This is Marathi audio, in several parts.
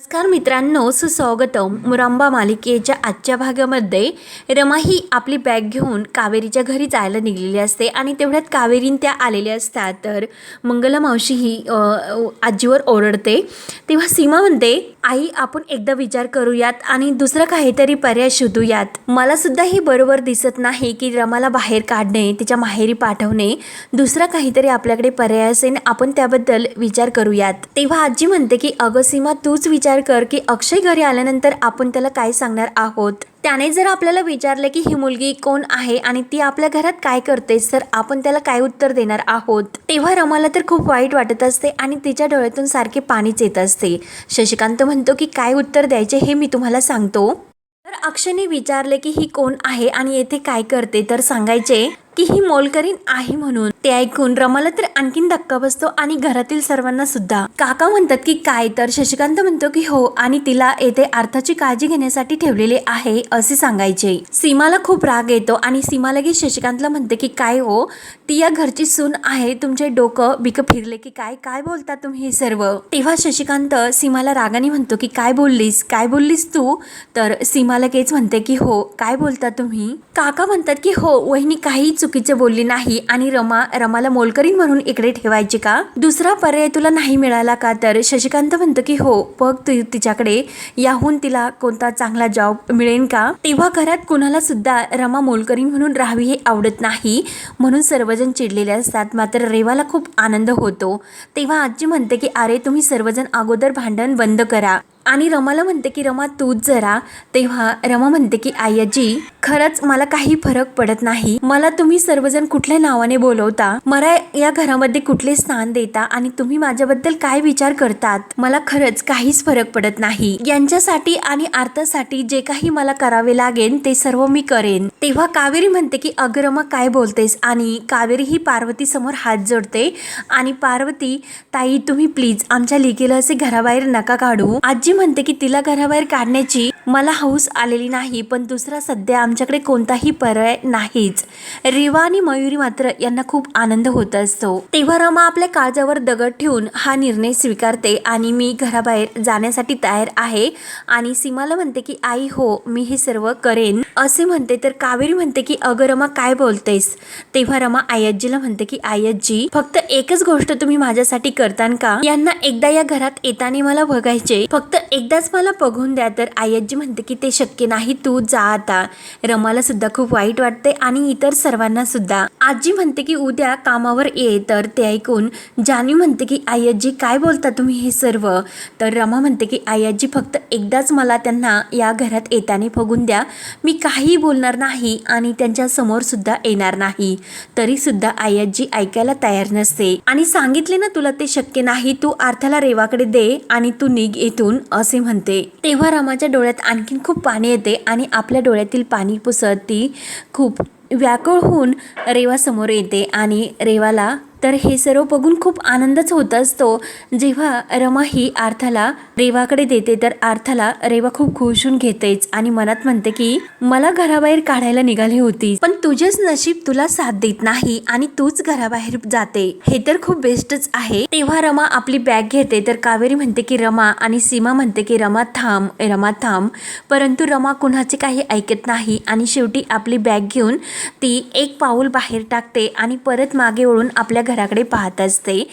नमस्कार मित्रांनो सुस्वागतम. मुरांबा मालिकेच्या आजच्या भागामध्ये रमा ही आपली बॅग घेऊन कावेरीच्या घरी जायला निघलेली असते आणि तेवढ्यात कावेरीन त्या आलेल्या असतात. तर मंगला मावशी ही आजीवर ओरडते. तेव्हा सीमा म्हणते आई आपण एकदा विचार करूयात आणि दुसरं काहीतरी पर्याय शोधूयात. मला सुद्धा हे बरोबर दिसत नाही की रमाला बाहेर काढणे तिच्या माहेरी पाठवणे दुसरा काहीतरी आपल्याकडे पर्याय असेल आपण त्याबद्दल विचार करूयात. तेव्हा आजी म्हणते की अगं सीमा तूच विचार कर की अक्षय घरी आल्यानंतर आपण त्याला काय सांगणार आहोत? त्याने जर आपल्याला विचारलं की ही मुलगी कोण आहे आणि ती आपल्या घरात काय करते तर आपण त्याला काय उत्तर देणार आहोत? तेव्हा रमाला तर खूप वाईट वाटत असते आणि तिच्या डोळ्यातून सारखे पाणीच येत असते. शशिकांत म्हणतो की काय उत्तर द्यायचे हे मी तुम्हाला सांगतो. तर अक्षयने विचारले की ही कोण आहे आणि येथे काय करते तर सांगायचे की ही मोलकरीण आहे म्हणून. ते ऐकून रमाला तर आणखीन धक्का बसतो आणि घरातील सर्वांना सुद्धा. काका म्हणतात की काय तर? शशिकांत म्हणतो की हो आणि तिला येथे अर्थाची काळजी घेण्यासाठी ठेवलेले आहे असे सांगायचे. सीमाला खूप राग येतो आणि सीमा लगेच शशिकांतला म्हणते की काय हो? ती या घरची सून आहे तुमचे डोकं बिक फिरले की काय? काय बोलता तुम्ही हे सर्व? तेव्हा शशिकांत सीमाला रागाने म्हणतो की काय बोललीस? काय बोललीस तू? तर सीमा लगेच म्हणते की हो काय बोलता तुम्ही? काका म्हणतात की हो वहिनी काही चुकीचे बोलली नाही आणि रमा रमाला मोलकरीन म्हणून इकडे ठेवायची का? दुसरा पर्याय तुला नाही मिळाला का तर? शशिकांत म्हणतो की हो बघ तू तिच्याकडे. याहून तिला कोणता चांगला जॉब मिळेल का? तेव्हा घरात कुणाला सुद्धा रमा मोलकरीन म्हणून राहावी हे आवडत नाही. म्हणून सर्वजण चिडलेले असतात. मात्र रेवाला खूप आनंद होतो. तेव्हा आजी म्हणते की अरे तुम्ही सर्वजण अगोदर भांडण बंद करा. आणि रमाला म्हणते की रमा तूच जरा. तेव्हा रमा म्हणते की आयाजी खरंच मला काही फरक पडत नाही. मला तुम्ही सर्वजण कुठल्या नावाने बोलवता? मला या घरामध्ये कुठले स्थान देता? आणि तुम्ही माझ्याबद्दल काय विचार करतात? मला खरंच काहीच फरक पडत नाही. यांच्यासाठी आणि आर्थासाठी जे काही मला करावे लागेल ते सर्व मी करेन. तेव्हा कावेरी म्हणते की अगं रमा काय बोलतेस? आणि कावेरी ही पार्वती समोर हात जोडते. आणि पार्वती ताई तुम्ही प्लीज आमच्या लिकेला असे घराबाहेर नका काढू. आजी म्हणते की तिला घराबाहेर काढण्याची मला हौस आलेली नाही पण दुसरा सध्या आमच्याकडे कोणताही पर्याय नाहीच. रेवा आणि मयुरी मात्र यांना खूप आनंद होत असतो. तेव्हा रमा आपल्या काळजावर दगड ठेवून हा निर्णय स्वीकारते आणि मी घराबाहेर जाण्यासाठी तयार आहे आणि सीमाला म्हणते की आई हो मी हे सर्व करेन. असे म्हणते तर कावेरी म्हणते की अगं रमा काय बोलतेस? तेव्हा रमा आयज्जीला म्हणते की आयज्जी फक्त एकच गोष्ट तुम्ही माझ्यासाठी करतान का? यांना एकदा या घरात येताना मला बघायचे. फक्त एकदाच मला बघून द्या तर आयजी म्हणते की ते शक्य नाही तू जा आता. रमाला सुद्धा खूप वाईट वाटते आणि इतर सर्वांना सुद्धा. आजी म्हणते की उद्या कामावर ये तर ते ऐकून जानी म्हणते की आयजी काय बोलता तुम्ही हे सर्व? तर रमा म्हणते की आयजी फक्त एकदाच मला त्यांना या घरात येताना बघून द्या. मी काहीही बोलणार नाही आणि त्यांच्यासमोर सुद्धा येणार नाही. तरी सुद्धा आयजी ऐकायला तयार नसते. आणि सांगितले ना तुला ते शक्य नाही तू अर्थाला रेवाकडे दे आणि तू निघ येथून असे म्हणते. तेव्हा रामाच्या डोळ्यात आणखीन खूप पाणी येते आणि आपल्या डोळ्यातील पाणी पुसत ती खूप व्याकुळ होऊन रेवा समोर येते आणि रेवाला तर हे सर्व बघून खूप आनंदच होत असतो. जेव्हा रमा ही आर्थाला रेवाकडे देते तर आर्थाला रेवा खूप खुश होऊन घेतेच आणि मनात म्हणते की मला घराबाहेर काढायला निघाली होती पण तुझेच नशीब तुला साथ देत नाही आणि तूच घराबाहेर जाते. हे तर खूप बेस्टच आहे. तेव्हा रमा आपली बॅग घेते तर कावेरी म्हणते की रमा आणि सीमा म्हणते की रमा थांब रमा थांब. परंतु रमा कुणाचे काही ऐकत नाही आणि शेवटी आपली बॅग घेऊन ती एक पाऊल बाहेर टाकते आणि परत मागे वळून आपल्या घराकडे पाहत असते.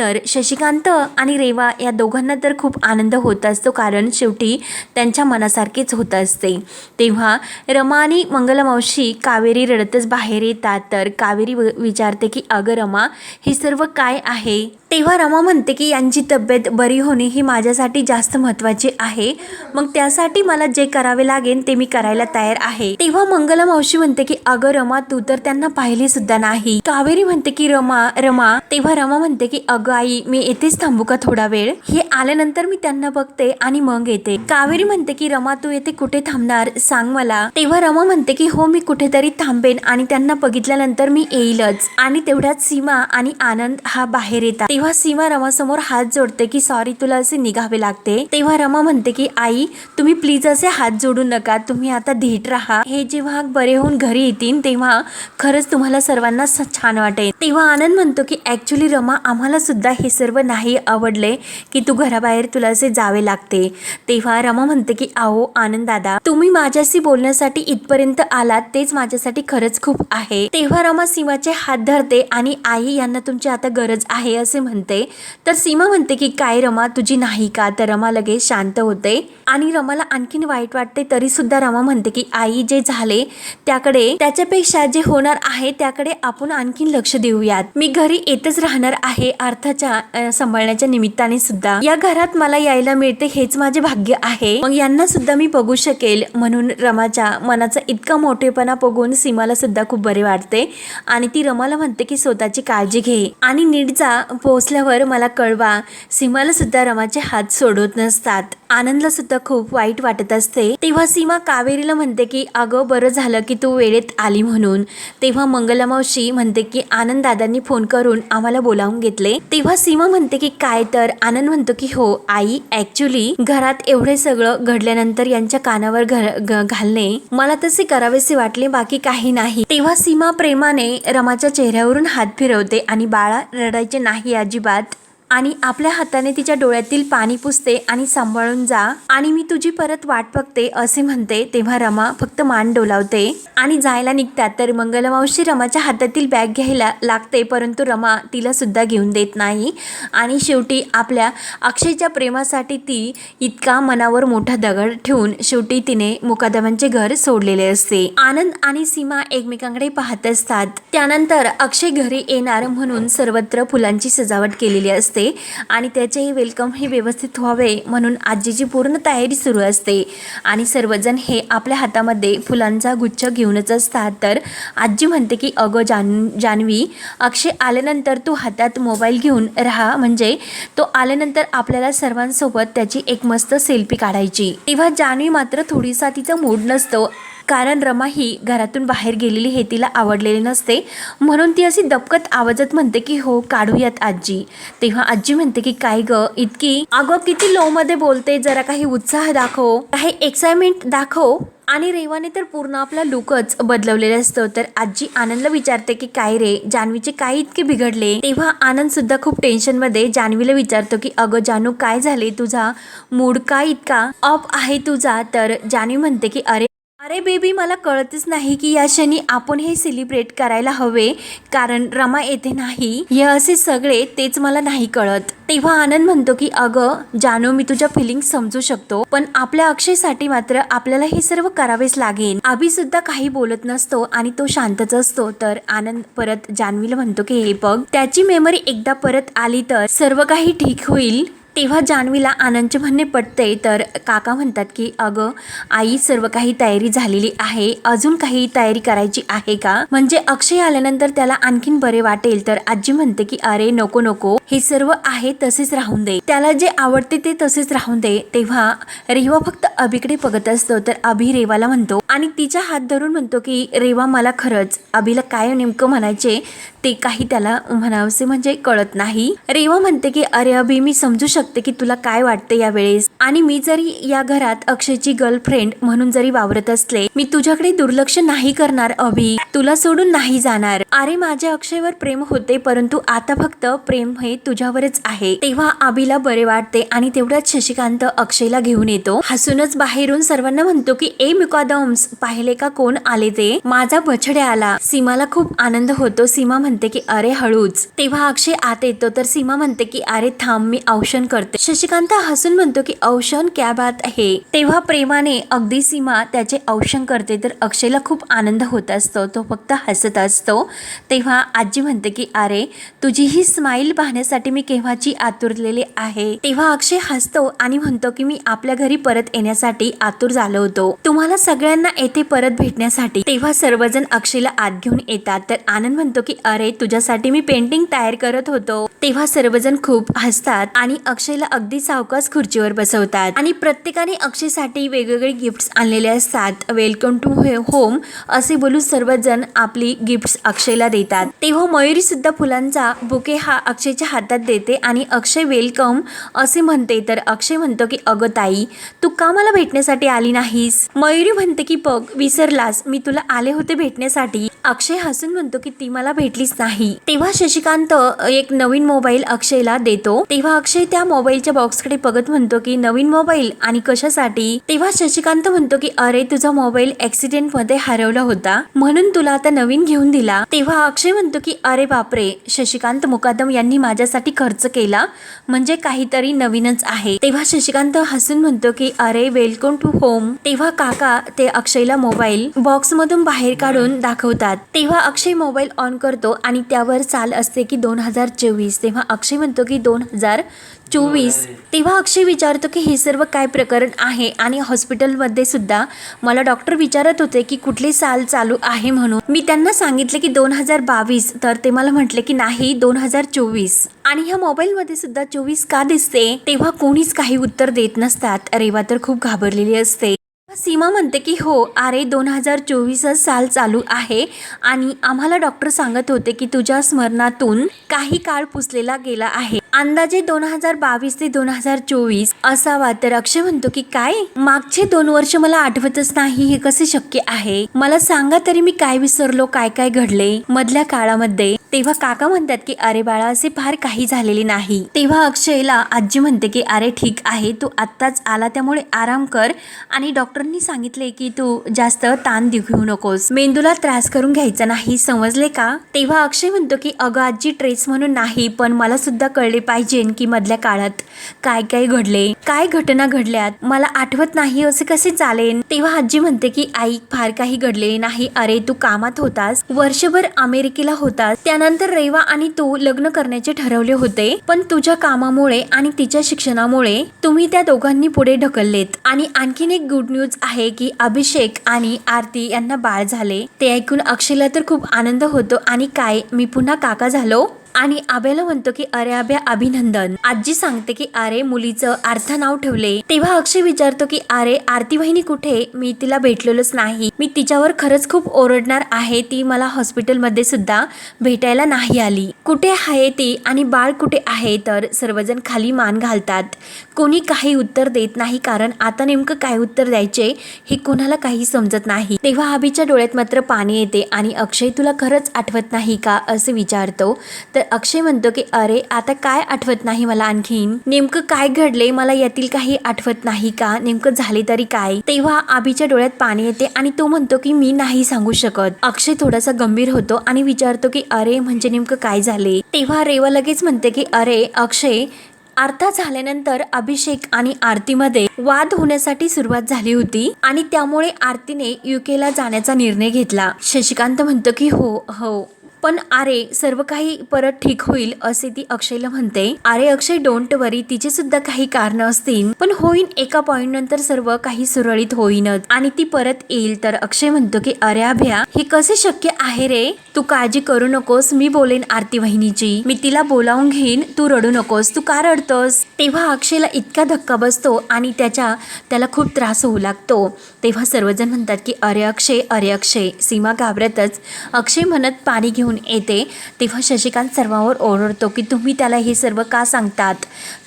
तर शशिकांत आणि रेवा या दोघांना तर खूप आनंद होत असतो. कारण शेवटी त्यांच्या मनासारखेच होत असते. तेव्हा रमा आणि मंगलमावशी कावेरी रडतच बाहेर येतात. तर कावेरी व- विचारते की अगं रमा हे सर्व काय आहे? तेव्हा रमा म्हणते की यांची तब्येत बरी होणे ही माझ्यासाठी जास्त महत्त्वाची आहे. मग त्यासाठी मला जे करावे लागेल ते मी करायला तयार आहे. तेव्हा मंगला मावशी म्हणते की अगं रमा तू तर त्यांना पाहिले सुद्धा नाही. कावेरी म्हणते की रमा रमा. तेव्हा रमा म्हणते की अगं आई मी येथेच थांबू का थोडा वेळ? हे आल्यानंतर मी त्यांना बघते आणि मग येते. कावेरी म्हणते की रमा तू येथे कुठे थांबणार? सांग मला. तेव्हा रमा म्हणते की हो मी कुठेतरी थांबेन आणि त्यांना बघितल्यानंतर मी येईलच. आणि तेवढ्यात सीमा आणि आनंद हा बाहेर येतात. तेव्हा सीमा रमासमोर हात जोडते की सॉरी तुला असे निघावे लागते. तेव्हा रमा म्हणते की आई तुम्ही प्लीज असे हात जोडू नका. तुम्ही आता धीट राहा. हे जेव्हा बरे होऊन घरी येतील तेव्हा खरंच तुम्हाला सर्वांना छान वाटेल. तेव्हा आनंद म्हणतो की ऍक्च्युली रमा आम्हाला सुद्धा हे सर्व नाही आवडले की तू घराबाहेर तुला असे जावे लागते. तेव्हा रमा म्हणते की आहो आनंद दादा तुम्ही माझ्याशी बोलण्यासाठी इथपर्यंत आलात तेच माझ्यासाठी खरंच खूप आहे. तेव्हा रमा सीमाचे हात धरते आणि आई यांना तुमची आता गरज आहे असे म्हणते. तर सीमा म्हणते की काय रमा तुझी नाही का? तर रमा लगेच शांत होते. आणि रमाला आणखीन वाईट वाटते तरी सुद्धा रमा म्हणते की आई जे झाले त्याकडे त्याच्यापेक्षा जे होणार आहे त्याकडे आपण आणखीन लक्ष देऊयात. मी घरी येतच राहणार आहे अर्थ अ, सांभाळण्याच्या निमित्ताने सुद्धा या घरात मला यायला मिळते हेच माझे भाग्य आहे. मग यांना सुद्धा मी बघू शकेल म्हणून रमाच्या मनाचा इतका मोठेपणा बघून सीमाला सुद्धा खूप बरे वाटते. आणि ती रमाला म्हणते की स्वतःची काळजी घे. आणि नीट जा पोहोचल्यावर मला कळवा सीमाला सुद्धा रमाचे हात सोडत नसतात. आनंदला सुद्धा खूप वाईट वाटत असते. तेव्हा सीमा कावेरीला म्हणते की अगं बरं झालं की तू वेळेत आली म्हणून. तेव्हा मंगला मावशी म्हणते की आनंद दादांनी फोन करून आम्हाला बोलावून घेतले. तेव्हा सीमा म्हणते की काय तर? आनंद म्हणतो की हो आई ऍक्च्युली घरात एवढे सगळं घडल्यानंतर यांच्या कानावर घालणे मला तसे करावेसे वाटले बाकी काही नाही. तेव्हा सीमा प्रेमाने रमाच्या चेहऱ्यावरून हात फिरवते आणि बाळा रडायचे नाही अजिबात. आणि आपल्या हाताने तिच्या डोळ्यातील पाणी पुसते आणि सांभाळून जा. आणि मी तुझी परत वाट बघते असे म्हणते तेव्हा रमा फक्त मान डोलावते. आणि जायला निघतात तर मंगलमावशी रमाच्या हातातील बॅग घ्यायला लागते परंतु रमा तिला सुद्धा घेऊन देत नाही. आणि शेवटी आपल्या अक्षयच्या प्रेमासाठी ती इतका मनावर मोठा दगड ठेवून शेवटी तिने मुकादमांचे घर सोडलेले असते. आनंद आणि सीमा एकमेकांकडे पाहत असतात. त्यानंतर अक्षय घरी येणार म्हणून सर्वत्र फुलांची सजावट केलेली असते. आणि त्याचेही वेलकम हे व्यवस्थित व्हावे म्हणून आजीची पूर्ण तयारी सुरू असते. आणि सर्वजण हे आपल्या हातामध्ये फुलांचा गुच्छ घेऊनच असतात. तर आजी म्हणते की अगं जान जान्हवी अक्षय आल्यानंतर तू हातात मोबाईल घेऊन राहा. म्हणजे तो आल्यानंतर आपल्याला सर्वांसोबत त्याची एक मस्त सेल्फी काढायची. तेव्हा जान्हवी मात्र थोडीसा तिचा मूड नसतो. कारण रमा ही घरातून बाहेर गेलेली हे तिला आवडलेले नसते. म्हणून ती अशी दपकत आवाजात म्हणते की हो काढूयात आजी. तेव्हा आजी म्हणते की काय ग इतकी अगं किती लो मध्ये बोलते जरा काही उत्साह दाखव काही एक्साइटमेंट दाखव. आणि रेवाने तर पूर्ण आपला लुकच बदलवलेलं असतं. तर आजी आनंदला विचारते की काय रे जान्हवीचे काय इतके बिघडले? तेव्हा आनंद सुद्धा खूप टेन्शनमध्ये जान्हवीला विचारतो की अगं जानू काय झाले तुझा? मूड काय इतका अप आहे तुझा? तर जान्हवी म्हणते की अरे अरे बेबी मला कळतच नाही की या क्षणी आपण हे सेलिब्रेट करायला हवे कारण रमा येथे नाही. हे असे सगळे तेच मला नाही कळत. तेव्हा आनंद म्हणतो की अगं जानू मी तुझ्या फिलिंग समजू शकतो पण आपल्या अक्षयसाठी मात्र आपल्याला हे सर्व करावेच लागेल. आभी सुद्धा काही बोलत नसतो आणि तो शांतच असतो. तर आनंद परत जान्हवीला म्हणतो की हे बघ त्याची मेमरी एकदा परत आली तर सर्व काही ठीक होईल. तेव्हा जान्हवीला आनंदचे म्हणणे पटते तर काका म्हणतात की अगं आई सर्व काही तयारी झालेली आहे. अजून काही तयारी करायची आहे का? म्हणजे अक्षय आल्यानंतर त्याला आणखीन बरे वाटेल. तर आजी म्हणते की अरे नको नको. हे सर्व आहे तसेच राहून दे. त्याला जे आवडते ते तसेच राहून दे. तेव्हा रेवा फक्त अभिकडे बघत असतो. तर अभि रेवाला म्हणतो आणि तिचा हात धरून म्हणतो की रेवा मला खरंच. अभिला काय नेमकं म्हणायचे ते काही त्याला म्हणावसे म्हणजे कळत नाही. रेवा म्हणते की अरे अभि मी समजू शकते की तुला काय वाटते या वेळेस आणि मी जरी या घरात अक्षयची गर्लफ्रेंड म्हणून जरी वावरत असले मी तुझ्याकडे दुर्लक्ष नाही करणार अभि. तुला सोडून नाही जाणार. अरे माझ्या अक्षयवर प्रेम होते परंतु आता फक्त प्रेम हे तुझ्यावरच आहे. तेव्हा आबीला बरे वाटते आणि तेवढ्याच शशिकांत अक्षयला घेऊन येतो. हसूनच बाहेरून सर्वांना म्हणतो की ए मुकादम्स पाहिले का कोण आले ते? माझा बछडे आला. सीमाला खूप आनंद होतो. सीमा म्हणते की अरे हळूच. तेव्हा अक्षय आत येतो तर सीमा म्हणते की अरे थांब मी औषण करते. शशिकांत हसून म्हणतो की औषण क्या बात आहे तेव्हा प्रेमाने अगदी सीमा त्याचे औषण करते तर अक्षयला खूप आनंद होत असतो. तो फक्त हसत असतो. तेव्हा आजी म्हणते की अरे तुझी ही स्माईल पाहण्यासाठी मी केव्हाची आतुरलेली आहे? तेव्हा अक्षय हसतो आणि म्हणतो की मी आपल्या घरी परत येण्यासाठी आतुर झालो होतो. तुम्हाला सगळ्यांना येथे परत भेटण्यासाठी. तेव्हा सर्वजण अक्षयला आत घेऊन येतात. तर आनंद म्हणतो की अरे तुझ्यासाठी मी पेंटिंग तयार करत होतो. तेव्हा सर्वजण खूप हसतात आणि अक्षयला अगदी सावकाश खुर्चीवर बसवतात. आणि प्रत्येकाने अक्षयसाठी वेगवेगळे गिफ्ट्स आणलेले असतात. वेलकम टू होम असे बोलून सर्वजण आपली गिफ्ट्स अक्षयला देतात. तेव्हा मयुरी सुद्धा फुलांचा बुके हा अक्षयच्या हातात देते आणि अक्षय वेलकम असे म्हणते. तर अक्षय म्हणतो की अगं ताई तू का मला भेटण्यासाठी आली नाहीस मयुरी म्हणते की बघ विसरलास. मी तुला आले होते भेटण्यासाठी. अक्षय हसून म्हणतो की ती मला भेटलीच नाही तेव्हा शशिकांत एक नवीन मोबाईल अक्षयला देतो. तेव्हा अक्षय त्या मोबाईलच्या बॉक्सकडे बघत म्हणतो की नवीन मोबाईल? आणि कशासाठी तेव्हा शशिकांत म्हणतो की अरे तुझा मोबाईल ऍक्सिडेंटमध्ये हरवला होता. म्हणून तुला आता नवीन घेऊन दिला. तेव्हा अक्षय म्हणतो की अरे बापरे शशिकांत मुकादम यांनी माझ्यासाठी खर्च केला म्हणजे काहीतरी नवीनच आहे. तेव्हा शशिकांत हसून म्हणतो की अरे वेलकम टू होम. तेव्हा काका ते अक्षयला मोबाईल बॉक्स मधून बाहेर काढून दाखवतात. तेव्हा अक्षय मोबाईल ऑन करतो आणि त्यावर चाल असते की दोन हजार चोवीस. तेव्हा अक्षय म्हणतो की दोन हजार चोवीस. तेव्हा अक्षय विचारतो की हे सर्व काय प्रकरण आहे? आणि हॉस्पिटलमध्ये सुद्धा मला डॉक्टर विचारत होते की कुठली साल चालू आहे म्हणून. मी त्यांना सांगितले की दोन हजार बावीस. तर ते मला म्हटले की नाही दोन हजार चोवीस. आणि ह्या मोबाईलमध्ये सुद्धा चोवीस का दिसते? तेव्हा कोणीच काही उत्तर देत नसतात. रेवा तर खूप घाबरलेली असते. सीमा म्हणते की हो अरे दोन हजार चोवीसच साल चालू आहे आणि आम्हाला डॉक्टर सांगत होते की तुझ्या स्मरणातून काही काळ पुसलेला गेला आहे. अंदाजे दोन हजार बावीस ते दोन हजार चोवीस असावा तर अक्षय म्हणतो की काय? मागचे दोन वर्ष मला आठवतच नाही हे कसे शक्य आहे? मला सांगा तरी मी काय विसरलो काय काय घडले? मधल्या काळामध्ये तेव्हा काका म्हणतात की अरे बाळा असे फार काही झालेले नाही. तेव्हा अक्षयला आजी म्हणते की अरे ठीक आहे तू आत्ताच आला त्यामुळे आराम कर आणि डॉक्टर डॉक्टरांनी सांगितले की तू जास्त ताण घेऊ नकोस. मेंदूला त्रास करून घ्यायचा नाही समजले का? तेव्हा अक्षय म्हणतो की अगं आजी ट्रेस म्हणून नाही पण मला सुद्धा कळले पाहिजे की मधल्या काळात काय काय घडले. काय घटना घडल्यात? मला आठवत नाही असे कसे चालेल तेव्हा आजी म्हणते की आई फार काही घडले नाही. अरे तू कामात होतास. वर्षभर अमेरिकेला होतास. त्यानंतर रेवा आणि तू लग्न करण्याचे ठरवले होते. पण तुझ्या कामामुळे आणि तिच्या शिक्षणामुळे तुम्ही त्या दोघांनी पुढे ढकललेत. आणि आणखीन एक गुड न्यूज आहे की अभिषेक आणि आरती यांना बाळ झाले. ते ऐकून अक्षयला तर खूप आनंद होतो. आणि काय मी पुन्हा काका झालो? आणि आभ्याला म्हणतो की अरे आब्या अभिनंदन. आजी सांगते की अरे मुलीचं अर्थ नाव ठेवले. तेव्हा अक्षय विचारतो की अरे आरती वहिनी कुठे? मी तिला भेटलेलोच नाही. मी तिच्यावर खरंच खूप ओरडणार आहे. ती मला हॉस्पिटलमध्ये सुद्धा भेटायला नाही आली. कुठे आहे ती? आणि बाळ कुठे आहे? तर सर्वजण खाली मान घालतात. कोणी काही उत्तर देत नाही कारण आता नेमकं काय उत्तर द्यायचे हे कोणाला काही समजत नाही. तेव्हा आबीच्या डोळ्यात मात्र पाणी येते आणि अक्षय तुला खरंच आठवत नाही का? असं विचारतो. तर अक्षय म्हणतो की अरे आता काय आठवत नाही मला आणखीन? नेमकं काय घडले मला यातील काही आठवत नाही का? नेमकं झाले तरी काय? तेव्हा आबीच्या डोळ्यात पाणी येते आणि तो म्हणतो की मी नाही सांगू शकत. अक्षय थोडासा गंभीर होतो आणि विचारतो की अरे म्हणजे नेमकं काय झाले? तेव्हा रेवा लगेच म्हणते की अरे अक्षय आरता झाल्यानंतर अभिषेक आणि आरतीमध्ये वाद होण्यासाठी सुरुवात झाली होती आणि त्यामुळे आरतीने युकेला जाण्याचा निर्णय घेतला. शशिकांत म्हणतो की हो हो. पण अरे सर्व काही परत ठीक होईल असे ती अक्षयला म्हणते. अरे अक्षय डोंट वरी तिचे सुद्धा काही कारण असतील. पण होईन एका पॉइंट नंतर सर्व काही सुरळीत होईनच. आणि ती परत येईल तर अक्षय म्हणतो की अरे अभ्या हे कसे शक्य आहे रे? तू काळजी करू नकोस मी बोलेन आरती वहिनीची. मी तिला बोलावून घेईन तू रडू नकोस. तू का रडतोस? तेव्हा अक्षयला इतका धक्का बसतो आणि त्याच्या त्याला खूप त्रास होऊ लागतो. तेव्हा सर्वजण म्हणतात की अरे अक्षय अरे अक्षय. सीमा घाबरतच अक्षय म्हणत पाणी घेऊन येते तेव्हा शशिकांत सर्वांवर ओरडतो की तुम्ही त्याला हे सर्व का सांगतात?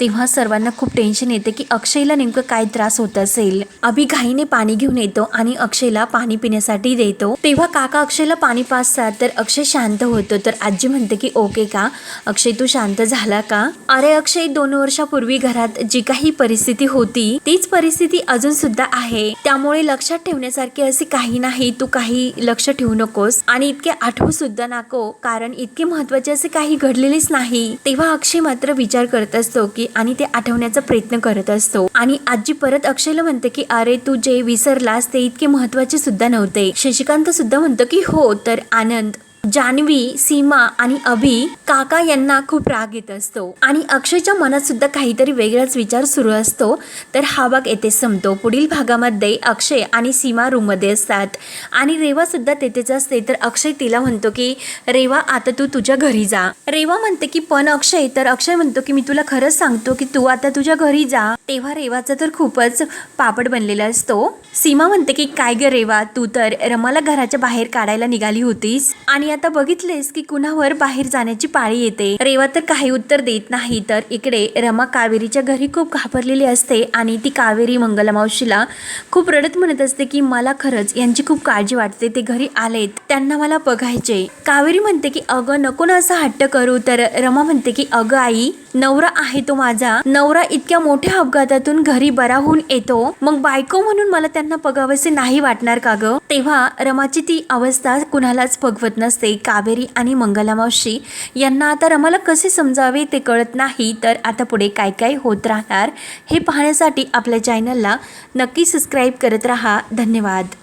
तेव्हा सर्वांना खूप टेन्शन येते की अक्षयला नेमकं काय त्रास होत असेल? अभि घाईने पाणी घेऊन येतो आणि अक्षयला पाणी पिण्यासाठी देतो. तेव्हा काका अक्षयला पाणी पाचतात तर अक्षय शांत होतो तर आजी म्हणते की ओके का? अक्षय तू शांत झाला का? अरे अक्षय दोन वर्षापूर्वी घरात जी काही परिस्थिती होती तीच परिस्थिती अजून सुद्धा आहे. त्यामुळे लक्षात ठेवण्यासारखे असे काही नाही तू काही लक्ष ठेवू नकोस आणि इतके आठवू सुद्धा नको कारण इतके महत्त्वाचे असे काही घडलेलेच नाही. तेव्हा अक्षय मात्र विचार करत असतो की आणि ते आठवण्याचा प्रयत्न करत असतो. आणि आजी परत अक्षयला म्हणते की अरे तू जे विसरलास ते इतके महत्त्वाचे सुद्धा नव्हते. शशिकांत सुद्धा म्हणतो की हो तर आनंद जान्हवी सीमा आणि अभि काका यांना खूप राग येत असतो. आणि अक्षयच्या मनात सुद्धा काहीतरी वेगळाच विचार सुरू असतो. तर हा भाग येथे संपतो. पुढील भागामध्ये अक्षय आणि सीमा रूममध्ये असतात. आणि रेवा सुद्धा तेथेच असते. तर अक्षय तिला म्हणतो की रेवा आता तू तुझ्या घरी जा. रेवा म्हणते की पण अक्षय तर अक्षय म्हणतो की मी तुला खरंच सांगतो की तू आता तुझ्या घरी जा. तेव्हा रेवाचा तर खूपच पापड बनलेला असतो. सीमा म्हणते की काय ग रेवा तू तर रमाला घराच्या बाहेर काढायला निघाली होतीस. आणि आता बघितलेस की कुणावर बाहेर जाण्याची पाळी येते. रेवा तर काही उत्तर देत नाही तर इकडे रमा कावेरीच्या घरी खूप घाबरलेली असते आणि ती कावेरी मंगलमावशीला खूप रडत म्हणत असते की मला खरंच यांची खूप काळजी वाटते ते घरी आलेत. त्यांना मला बघायचे कावेरी म्हणते की अगं नको ना असा हट्ट करू. तर रमा म्हणते की अगं आई नवरा आहे तो माझा. नवरा इतक्या मोठ्या अपघातातून घरी बरा होऊन येतो. मग बायको म्हणून मला त्यांना पगावसे नाही वाटणार का ग? तेव्हा रमाची ती अवस्था कुणालाच पगवत नसते. कावेरी आणि मंगलामावशी यांना आता रमाला कसे समजावे ते कळत नाही. तर आता पुढे काय काय होत राहणार हे पाहण्यासाठी आपल्या चॅनलला नक्की सबस्क्राईब करत राहा. धन्यवाद.